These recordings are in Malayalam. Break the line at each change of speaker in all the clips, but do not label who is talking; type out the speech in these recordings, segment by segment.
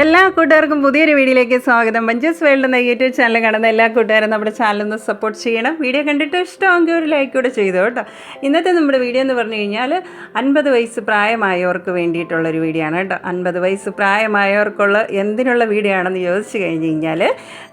എല്ലാ കൂട്ടുകാർക്കും പുതിയൊരു വീഡിയോയിലേക്ക് സ്വാഗതം. മഞ്ചസ് വേൾഡ് എന്ന യൂട്യൂബ് ചാനൽ കാണുന്ന എല്ലാ കൂട്ടുകാരും നമ്മുടെ ചാനൽ ഒന്ന് സപ്പോർട്ട് ചെയ്യണം. വീഡിയോ കണ്ടിട്ട് ഇഷ്ടമെങ്കിൽ ഒരു ലൈക്ക് കൂടെ ചെയ്തു കേട്ടോ. ഇന്നത്തെ നമ്മുടെ വീഡിയോ എന്ന് പറഞ്ഞു കഴിഞ്ഞാൽ അൻപത് വയസ്സ് പ്രായമായവർക്ക് വേണ്ടിയിട്ടുള്ളൊരു വീഡിയോ ആണ് കേട്ടോ. അൻപത് വയസ്സ് പ്രായമായവർക്കുള്ള എന്തിനുള്ള വീഡിയോ ആണെന്ന് ചോദിച്ചു കഴിഞ്ഞ് കഴിഞ്ഞാൽ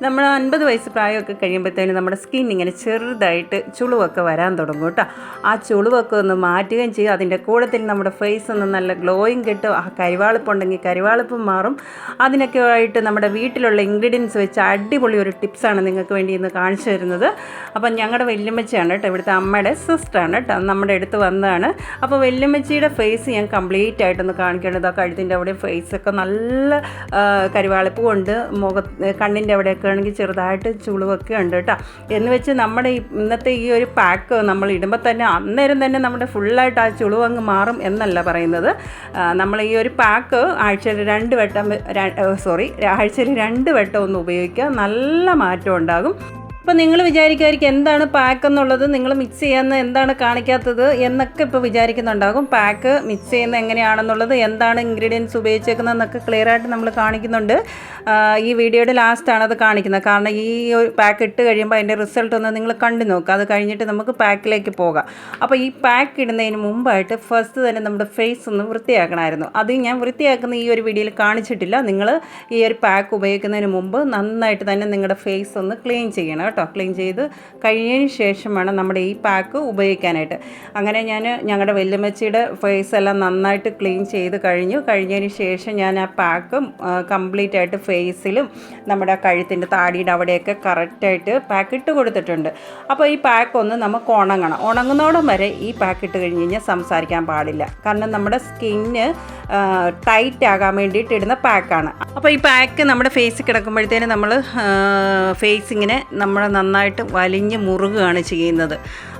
നമ്മൾ അൻപത് വയസ്സ് പ്രായമൊക്കെ കഴിയുമ്പോഴത്തേനും നമ്മുടെ സ്കിൻ ഇങ്ങനെ ചെറുതായിട്ട് ചുളിവൊക്കെ വരാൻ തുടങ്ങും കേട്ടോ. ആ ചുളിവൊക്കെ ഒന്ന് മാറ്റുകയും ചെയ്യും. അതിന്റെ കൂടത്തിൽ നമ്മുടെ ഫേസ് ഒന്ന് നല്ല ഗ്ലോയിങ് കിട്ടും. ആ കരിവാളിപ്പുണ്ടെങ്കിൽ കരിവാളിപ്പും മാറും. അതിനൊക്കെ ആയിട്ട് നമ്മുടെ വീട്ടിലുള്ള ഇൻഗ്രീഡിയൻസ് വെച്ച് അടിപൊളി ഒരു ടിപ്സാണ് നിങ്ങൾക്ക് വേണ്ടി ഇന്ന് കാണിച്ചു തരുന്നത്. അപ്പം ഞങ്ങളുടെ വല്യമ്മച്ചിയാണ് കേട്ടോ ഇവിടുത്തെ അമ്മയുടെ സിസ്റ്ററാണ് കേട്ടോ നമ്മുടെ അടുത്ത് വന്നതാണ്. അപ്പോൾ വെല്ലുമ്മച്ചിയുടെ ഫേസ് ഞാൻ കംപ്ലീറ്റ് ആയിട്ടൊന്ന് കാണിക്കേണ്ടത് ആ കഴുത്തിന്റെ അവിടെ ഫേസൊക്കെ നല്ല ആ, കരിവാളിപ്പ് കൊണ്ട് മുഖ കണ്ണിന്റെ അവിടെയൊക്കെ ആണെങ്കിൽ ചെറുതായിട്ട് ചുളിവൊക്കെ ഉണ്ട് കേട്ടോ. എന്ന് വെച്ച് നമ്മുടെ ഇന്നത്തെ ഈ ഒരു പാക്ക് നമ്മൾ ഇടുമ്പോൾ തന്നെ അന്നേരം തന്നെ നമ്മുടെ ഫുള്ളായിട്ട് ആ ചുളിവ് അങ്ങ് മാറും എന്നല്ല പറയുന്നത്. നമ്മൾ ഈ ഒരു പാക്ക് ആഴ്ചയിൽ രണ്ട് വട്ടം സോറി ആഴ്ചയിൽ രണ്ട് വട്ടം ഒന്ന് ഉപയോഗിക്കുക. നല്ല മാറ്റം ഉണ്ടാകും. അപ്പോൾ നിങ്ങൾ വിചാരിക്കുമായിരിക്കും എന്താണ് പാക്ക് എന്നുള്ളത് നിങ്ങൾ മിക്സ് ചെയ്യുന്ന എന്താണ് കാണിക്കാത്തത് എന്നൊക്കെ ഇപ്പോൾ വിചാരിക്കുന്നുണ്ടാകും പാക്ക് മിക്സ് ചെയ്യുന്ന എങ്ങനെയാണെന്നുള്ളത് എന്താണ് ഇൻഗ്രീഡിയൻസ് ഉപയോഗിച്ചേക്കുന്നതെന്നൊക്കെ ക്ലിയർ ആയിട്ട് നമ്മൾ കാണിക്കുന്നുണ്ട്. ഈ വീഡിയോയുടെ ലാസ്റ്റാണ് അത് കാണിക്കുന്നത്. കാരണം ഈ ഒരു പാക്ക് ഇട്ട് കഴിയുമ്പോൾ അതിന്റെ റിസൾട്ട് ഒന്ന് നിങ്ങൾ കണ്ടു നോക്കുക അത് കഴിഞ്ഞിട്ട് നമുക്ക് പാക്കിലേക്ക് പോകാം. അപ്പോൾ ഈ പാക്ക് ഇടുന്നതിന് മുമ്പായിട്ട് ഫസ്റ്റ് തന്നെ നമ്മുടെ ഫേസ് ഒന്ന് വൃത്തിയാക്കണമായിരുന്നു. അത് ഞാൻ വൃത്തിയാക്കുന്ന ഈ ഒരു വീഡിയോയിൽ കാണിച്ചിട്ടില്ല. നിങ്ങൾ ഈ ഒരു പാക്ക് ഉപയോഗിക്കുന്നതിന് മുമ്പ് നന്നായിട്ട് തന്നെ നിങ്ങളുടെ ഫേസ് ഒന്ന് ക്ലീൻ ചെയ്യണം ക്ലീൻ ചെയ്ത് കഴിഞ്ഞതിന് ശേഷം വേണം നമ്മുടെ ഈ പാക്ക് ഉപയോഗിക്കാനായിട്ട്. അങ്ങനെ ഞാൻ ഞങ്ങളുടെ വെല്ലുമച്ചിയുടെ ഫേസ് എല്ലാം നന്നായിട്ട് ക്ലീൻ ചെയ്ത് കഴിഞ്ഞു. കഴിഞ്ഞതിന് ശേഷം ഞാൻ ആ പാക്ക് കംപ്ലീറ്റ് ആയിട്ട് ഫേസിലും നമ്മുടെ കഴുത്തിന്റെ താടിയുടെ അവിടെയൊക്കെ കറക്റ്റായിട്ട് പാക്ക് ഇട്ട് കൊടുത്തിട്ടുണ്ട്. അപ്പോൾ ഈ പാക്ക് ഒന്ന് നമുക്ക് ഉണങ്ങണം. ഉണങ്ങുന്നോടം വരെ ഈ പാക്ക് ഇട്ട് കഴിഞ്ഞ് കഴിഞ്ഞാൽ സംസാരിക്കാൻ പാടില്ല. കാരണം നമ്മുടെ സ്കിന്ന് ടൈറ്റ് ആകാൻ വേണ്ടിയിട്ട് ഇടുന്ന പാക്കാണ് അപ്പോൾ ഈ പാക്ക് നമ്മുടെ ഫേസിൽ കിടക്കുമ്പോഴത്തേന് നമ്മൾ ഫേസിങ്ങിനെ നമ്മൾ നന്നായിട്ട് വലിഞ്ഞ് മുറുകുകയാണ് ചെയ്യുന്നത്.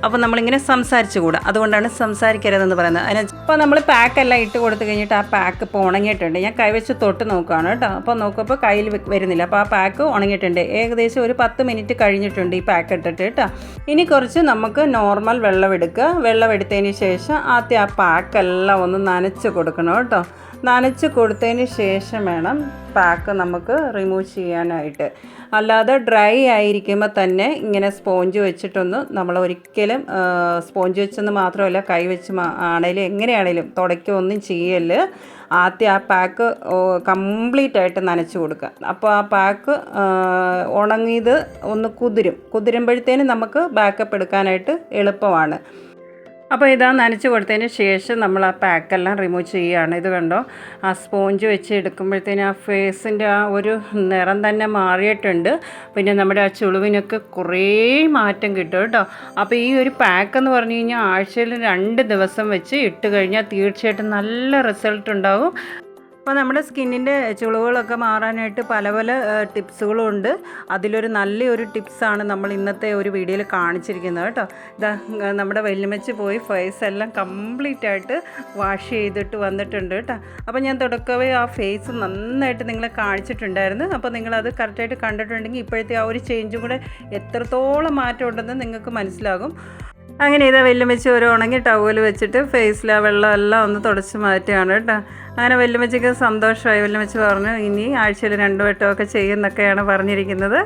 അപ്പോൾ നമ്മളിങ്ങനെ സംസാരിച്ചുകൂടാ. അതുകൊണ്ടാണ് സംസാരിക്കരുതെന്ന് പറയുന്നത്. അതിന് അപ്പോൾ നമ്മൾ പാക്കെല്ലാം ഇട്ട് കൊടുത്തു കഴിഞ്ഞിട്ട് ആ പാക്ക് ഇപ്പോൾ ഉണങ്ങിയിട്ടുണ്ട്. ഞാൻ കൈവച്ച് തൊട്ട് നോക്കുകയാണ് കേട്ടോ. അപ്പോൾ നോക്കുമ്പോൾ കയ്യിൽ വരുന്നില്ല. അപ്പോൾ ആ പാക്ക് ഉണങ്ങിയിട്ടുണ്ട്. ഏകദേശം ഒരു പത്ത് മിനിറ്റ് കഴിഞ്ഞിട്ടുണ്ട് ഈ പാക്ക് ഇട്ടിട്ട് കേട്ടോ. ഇനി കുറച്ച് നമുക്ക് നോർമൽ വെള്ളം എടുക്കുക. വെള്ളം എടുത്തതിന് ശേഷം ആദ്യം ആ പാക്കെല്ലാം ഒന്ന് നനച്ച് കൊടുക്കണം കേട്ടോ. നനച്ച് കൊടുത്തതിന് ശേഷം വേണം പാക്ക് നമുക്ക് റിമൂവ് ചെയ്യാനായിട്ട്. അല്ലാതെ ഡ്രൈ ആയിരിക്കുമ്പോൾ തന്നെ ഇങ്ങനെ സ്പോഞ്ച് വെച്ചിട്ടൊന്നും നമ്മൾ ഒരിക്കലും ആ, സ്പോഞ്ച് വെച്ചെന്ന് മാത്രമല്ല കൈ വെച്ച് ആണേലും എങ്ങനെയാണേലും തുടയ്ക്കുകയൊന്നും ചെയ്യൽ. ആദ്യം ആ പാക്ക് കംപ്ലീറ്റ് ആയിട്ട് നനച്ച് കൊടുക്കുക. അപ്പോൾ ആ പാക്ക് ഉണങ്ങിയത് ഒന്ന് കുതിരും. കുതിരുമ്പോഴത്തേനും നമുക്ക് ബാക്കപ്പ് എടുക്കാനായിട്ട് എളുപ്പമാണ്. അപ്പോൾ ഇതാ നനച്ച് കൊടുത്തതിന് ശേഷം നമ്മൾ ആ പാക്കെല്ലാം റിമൂവ് ചെയ്യുകയാണ്. ഇത് കണ്ടോ? ആ സ്പോഞ്ച് വെച്ച് എടുക്കുമ്പോഴത്തേന് ആ ഫേസിന്റെ ആ ഒരു നിറം തന്നെ മാറിയിട്ടുണ്ട്. പിന്നെ നമ്മുടെ ആ ചുളിവിനൊക്കെ കുറേ മാറ്റം കിട്ടും കേട്ടോ. അപ്പോൾ ഈ ഒരു പാക്ക് എന്ന് പറഞ്ഞു കഴിഞ്ഞാൽ ആഴ്ചയിൽ രണ്ട് ദിവസം വെച്ച് ഇട്ട് കഴിഞ്ഞാൽ തീർച്ചയായിട്ടും നല്ല റിസൾട്ട് ഉണ്ടാകും അപ്പോൾ നമ്മുടെ സ്കിന്നിന്റെ ചുളിവുകളൊക്കെ മാറാനായിട്ട് പല പല ടിപ്സുകളും ഉണ്ട് അതിലൊരു നല്ലൊരു ടിപ്സാണ് നമ്മൾ ഇന്നത്തെ ഒരു വീഡിയോയിൽ കാണിച്ചിരിക്കുന്നത് കേട്ടോ. ഇതാ നമ്മുടെ വെല്ലുമച്ച് പോയി ഫേസ് എല്ലാം കംപ്ലീറ്റ് ആയിട്ട് വാഷ് ചെയ്തിട്ട് വന്നിട്ടുണ്ട് കേട്ടോ. അപ്പോൾ ഞാൻ തുടക്കവേ ആ ഫേസ് നന്നായിട്ട് നിങ്ങളെ കാണിച്ചിട്ടുണ്ടായിരുന്നു. അപ്പോൾ നിങ്ങളത് കറക്റ്റായിട്ട് കണ്ടിട്ടുണ്ടെങ്കിൽ ഇപ്പോഴത്തെ ആ ഒരു ചേഞ്ചും കൂടെ എത്രത്തോളം മാറ്റമുണ്ടെന്ന് നിങ്ങൾക്ക് മനസ്സിലാകും. അങ്ങനെ ഇതാ വെല്ലുമച്ച് ഒരു ഉണങ്ങി ടവൽ വെച്ചിട്ട് ഫേസിൽ ആ വെള്ളം എല്ലാം ഒന്ന് തുടച്ച് മാറ്റുകയാണ് കേട്ടോ. അങ്ങനെ വെല്ലുമച്ചിക്ക് സന്തോഷമായി. വെല്ലുമച്ച് പറഞ്ഞു ഇനി ആഴ്ചയിൽ രണ്ടു വട്ടമൊക്കെ ചെയ്യുന്നൊക്കെയാണ് പറഞ്ഞിരിക്കുന്നത്.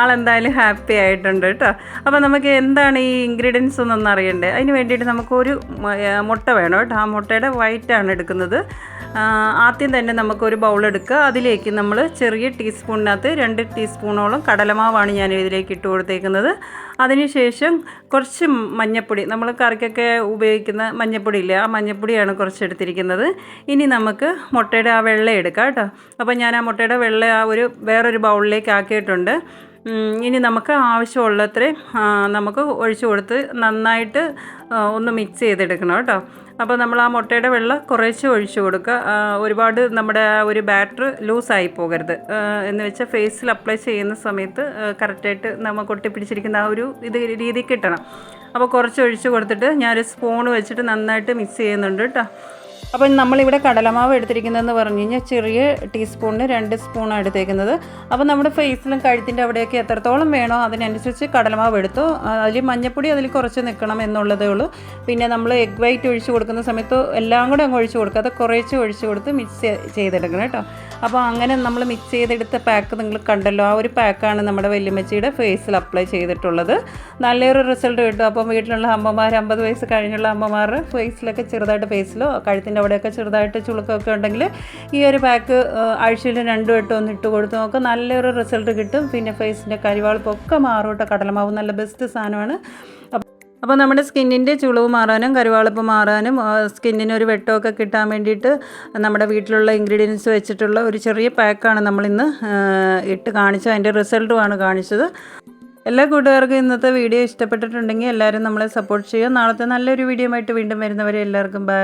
ആളെന്തായാലും ഹാപ്പി ആയിട്ടുണ്ട് കേട്ടോ. അപ്പോൾ നമുക്ക് എന്താണ് ഈ ഇൻഗ്രീഡിയൻസ് എന്നൊന്നും അറിയണ്ടേ? അതിന് വേണ്ടിയിട്ട് നമുക്കൊരു മുട്ട വേണം കേട്ടോ. ആ മുട്ടയുടെ വൈറ്റാണ് എടുക്കുന്നത്. ആദ്യം തന്നെ നമുക്കൊരു ബൗൾ എടുക്കുക. അതിലേക്ക് നമ്മൾ ചെറിയ ടീസ്പൂണിനകത്ത് രണ്ട് ടീസ്പൂണോളം കടലമാവാണ് ഞാൻ ഇതിലേക്ക് ഇട്ട് കൊടുത്തേക്കുന്നത്. അതിനുശേഷം കുറച്ച് മഞ്ഞപ്പൊടി. നമ്മൾ കറിക്കൊക്കെ ഉപയോഗിക്കുന്ന മഞ്ഞപ്പൊടി ഇല്ലേ? ആ മഞ്ഞപ്പൊടിയാണ് കുറച്ച് എടുത്തിരിക്കുന്നത്. ഇനി നമുക്ക് മുട്ടയുടെ ആ വെള്ള എടുക്കാം കേട്ടോ. അപ്പോൾ ഞാൻ ആ മുട്ടയുടെ വെള്ള ആ ഒരു വേറൊരു ബൗളിലേക്ക് ആക്കിയിട്ടുണ്ട്. ഇനി നമുക്ക് ആവശ്യമുള്ളത്രയും നമുക്ക് ഒഴിച്ചു കൊടുത്ത് നന്നായിട്ട് ഒന്ന് മിക്സ് ചെയ്തെടുക്കണം കേട്ടോ. അപ്പോൾ നമ്മൾ ആ മുട്ടയുടെ വെള്ളം കുറേശ്ശെ ഒഴിച്ചു കൊടുക്കുക. ഒരുപാട് നമ്മുടെ ആ ഒരു ബാറ്റർ ലൂസായി പോകരുത്. എന്ന് വെച്ചാൽ ഫേസിൽ അപ്ലൈ ചെയ്യുന്ന സമയത്ത് കറക്റ്റായിട്ട് നമുക്ക് ഒട്ടിപ്പിടിച്ചിരിക്കുന്ന ആ ഒരു ഇത് രീതി കിട്ടണം. അപ്പോൾ കുറച്ച് ഒഴിച്ച് കൊടുത്തിട്ട് ഞാനൊരു സ്പൂൺ വെച്ചിട്ട് നന്നായിട്ട് മിക്സ് ചെയ്യുന്നുണ്ട് കേട്ടോ. അപ്പം നമ്മളിവിടെ കടലമാവ് എടുത്തിരിക്കുന്നതെന്ന് പറഞ്ഞു കഴിഞ്ഞാൽ ചെറിയ ടീസ്പൂണിന് രണ്ട് സ്പൂണാണ് എടുത്തേക്കുന്നത്. അപ്പോൾ നമ്മുടെ ഫേസിലും കഴുത്തിന്റെ അവിടെയൊക്കെ എത്രത്തോളം വേണോ അതിനനുസരിച്ച് കടലമാവ് എടുത്തു അതിൽ മഞ്ഞപ്പൊടി അതിൽ കുറച്ച് നിൽക്കണം എന്നുള്ളതേ ഉള്ളൂ. പിന്നെ നമ്മൾ എഗ് വൈറ്റ് ഒഴിച്ച് കൊടുക്കുന്ന സമയത്ത് എല്ലാം കൂടെ അങ്ങ് ഒഴിച്ച് കൊടുക്കാതെ കുറേച്ച് ഒഴിച്ച് കൊടുത്ത് മിക്സ് ചെയ്തെടുക്കണം കേട്ടോ. അപ്പോൾ അങ്ങനെ നമ്മൾ മിക്സ് ചെയ്തെടുത്ത പാക്ക് നിങ്ങൾ കണ്ടല്ലോ. ആ ഒരു പാക്കാണ് നമ്മുടെ വല്യമ്മച്ചിയുടെ ഫേസിൽ അപ്ലൈ ചെയ്തിട്ടുള്ളത്. നല്ലൊരു റിസൾട്ട് കിട്ടും. അപ്പം വീട്ടിലുള്ള അമ്മമാർ അമ്പത് വയസ്സ് കഴിഞ്ഞുള്ള അമ്മമാർ ഫേസിലൊക്കെ ചെറുതായിട്ട് ഫേസിലോ കഴുത്തിന്റെ അവിടെയൊക്കെ ചെറുതായിട്ട് ചുളുക്കമൊക്കെ ഉണ്ടെങ്കിൽ ഈ ഒരു പാക്ക് ആഴ്ചയിൽ രണ്ടു വട്ടം ഒന്ന് ഇട്ട് കൊടുത്ത് നോക്കാം. നല്ലൊരു റിസൾട്ട് കിട്ടും. പിന്നെ ഫേസിന്റെ കരിവാളിപ്പൊക്കെ മാറും കേട്ടോ കടലമാവ് നല്ല ബെസ്റ്റ് സാധനമാണ്. അപ്പോൾ നമ്മുടെ സ്കിന്നിന്റെ ചുളിവ് മാറാനും കരുവാളിപ്പ് മാറാനും സ്കിന്നിന് ഒരു വെട്ടമൊക്കെ കിട്ടാൻ വേണ്ടിയിട്ട് നമ്മുടെ വീട്ടിലുള്ള ഇൻഗ്രീഡിയൻസ് വെച്ചിട്ടുള്ള ഒരു ചെറിയ പാക്കാണ് നമ്മളിന്ന് ഇട്ട് കാണിച്ചത്. അതിന്റെ റിസൾട്ടുമാണ് കാണിച്ചത്. എല്ലാ കൂട്ടുകാർക്കും ഇന്നത്തെ വീഡിയോ ഇഷ്ടപ്പെട്ടിട്ടുണ്ടെങ്കിൽ എല്ലാവരും നമ്മളെ സപ്പോർട്ട് ചെയ്യുക. നാളത്തെ നല്ലൊരു വീഡിയോ ആയിട്ട് വീണ്ടും വരുന്നവരെ എല്ലാവർക്കും ബൈ